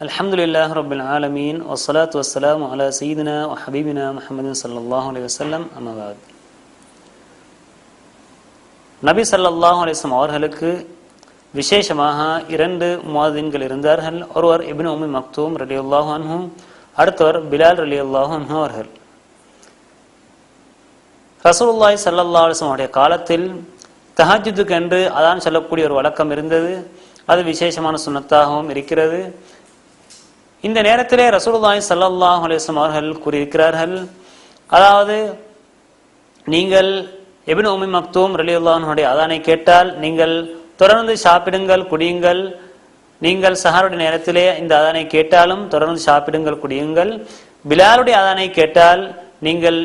الحمد لله رب العالمين والصلاة والسلام على سيدنا وحبيبنا محمد صلى الله عليه وسلم أما بعد நபி ஸல்லல்லாஹு அலைஹி வஸல்லம் அவர்களுக்கு விசேஷமாக இரண்டு முவாதின்கள் இருந்தார்கள் ஒருவர் இப்னு உம்மி மக்தூம் ரலியல்லாஹு அன்ஹு அடுத்தவர் பிலால் ரலியல்லாஹு அன்ஹு அவர்கள் ரசூலுல்லாஹி ஸல்லல்லாஹு அலைஹி வஸல்லம் உடைய காலத்தில் தஹஜ்ஜுதுக்கு என்று அதான் சொல்லக்கூடிய ஒரு வழக்கம் இருந்தது அது விசேஷமான சுன்னத்தாகவும் இருக்கிறது இந்த நேரத்திலே ரசூலுல்லாஹி ஸல்லல்லாஹு அலைஹி அவர்கள் கூறியிருக்கிறார்கள். அதாவது நீங்கள் எபின் உமி மக்தூம் ரலியுல்லாஹனுடைய அதானை கேட்டால் நீங்கள் தொடர்ந்து சாப்பிடுங்கள் குடியுங்கள். நீங்கள் சஹாருடைய நேரத்திலே இந்த அதானை கேட்டாலும் தொடர்ந்து சாப்பிடுங்கள் குடியுங்கள். பிலாலுடைய அதானை கேட்டால் நீங்கள்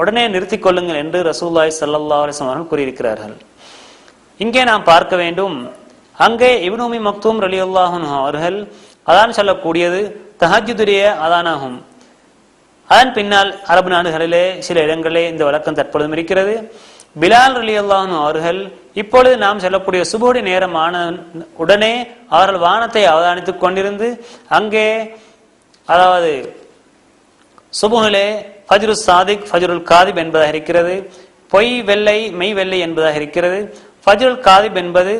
உடனே நிறுத்திக் கொள்ளுங்கள் என்று ரசூல்லாய் சல்லா அலிஸ்லாம் அவர்கள் கூறியிருக்கிறார்கள். இங்கே நாம் பார்க்க வேண்டும். அங்கே இபின் உமி மக்தூம் ரலியுல்லாஹன் அவர்கள் அதான் சொல்லக்கூடியது தஹஜ்ஜுதுடைய அதானாகும். அதன் பின்னால் அரபு நாடுகளிலே சில இடங்களிலே இந்த வழக்கம் தற்பொழுதும் இருக்கிறது. பிலால் அலி அவர்கள் இப்பொழுது நாம் சொல்லக்கூடிய சுபோடி நேரம் ஆன உடனே அவர்கள் வானத்தை அவதானித்துக் கொண்டிருந்து அங்கே அதாவது சுபுகிலே ஃபஜ்ரு சாதிக் ஃபஜ்ருல் காதிப் என்பதாக இருக்கிறது. பொய் வெள்ளை மெய் வெள்ளை என்பதாக இருக்கிறது. ஃபஜ்ருல் காதிப் என்பது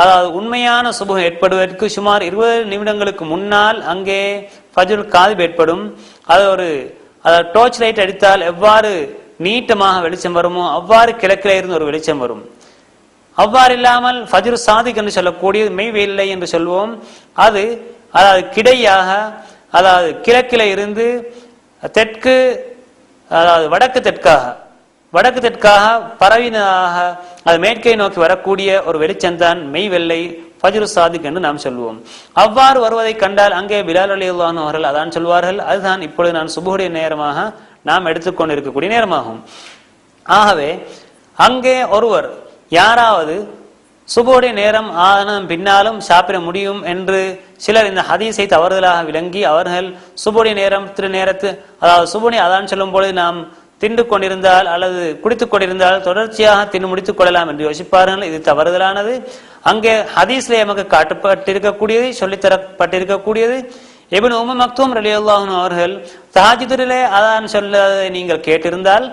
அதாவது உண்மையான சுபகம் ஏற்படுவதற்கு சுமார் இருபது நிமிடங்களுக்கு முன்னால் அங்கே ஃபஜ்ருல் காதிப் ஏற்படும். அது ஒரு அதாவது டோர்ச் லைட் அடித்தால் எவ்வாறு நீட்டமாக வெளிச்சம் வருமோ அவ்வாறு கிழக்கில் இருந்து ஒரு வெளிச்சம் வரும். அவ்வாறு இல்லாமல் ஃபஜ்ரு சாதிக் என்று சொல்லக்கூடியது மெய் வெயில்லை என்று சொல்வோம். அது அதாவது கிடையாக அதாவது கிழக்கில இருந்து தெற்கு அதாவது வடக்கு தெற்காக. வடக்கு தெற்காக பரவினதாக அது மேற்கை நோக்கி வரக்கூடிய ஒரு வெளிச்சந்தான் மெய் வெள்ளை ஃபஜ்ரு சாதிக் என்று நாம் சொல்வோம். அவ்வாறு வருவதை கண்டால் அங்கே பிலால் அலி அவர்கள் அதான் சொல்வார்கள். அதுதான் இப்பொழுது நான் சுபுடைய நேரமாக நாம் எடுத்துக்கொண்டிருக்கக்கூடிய நேரமாகும். ஆகவே அங்கே ஒருவர் யாராவது சுபோடைய நேரம் ஆன பின்னாலும் சாப்பிட முடியும் என்று சிலர் இந்த ஹதீஸை தவறுதலாக விளங்கி அவர்கள் சுபோடைய நேரம் திரு நேரத்து அதாவது சுபுனி அதான் சொல்லும் பொழுது நாம் திண்டு கொண்டிருந்தால் அல்லது குடித்துக் கொண்டிருந்தால் தொடர்ச்சியாக தின்னு முடித்துக் கொள்ளலாம் என்று யோசிப்பார்கள். இது தவறுதலானது. அங்கே ஹதீஸ்ல எமக்கு காட்டப்பட்டிருக்கக்கூடியது சொல்லித்தரப்பட்டிருக்கக்கூடியது. எபின் உம மக்தூம் ரலியுல்லாஹன் அவர்கள் தஹஜ்ஜுதிலே அதான் சொல்ல நீங்கள் கேட்டிருந்தால்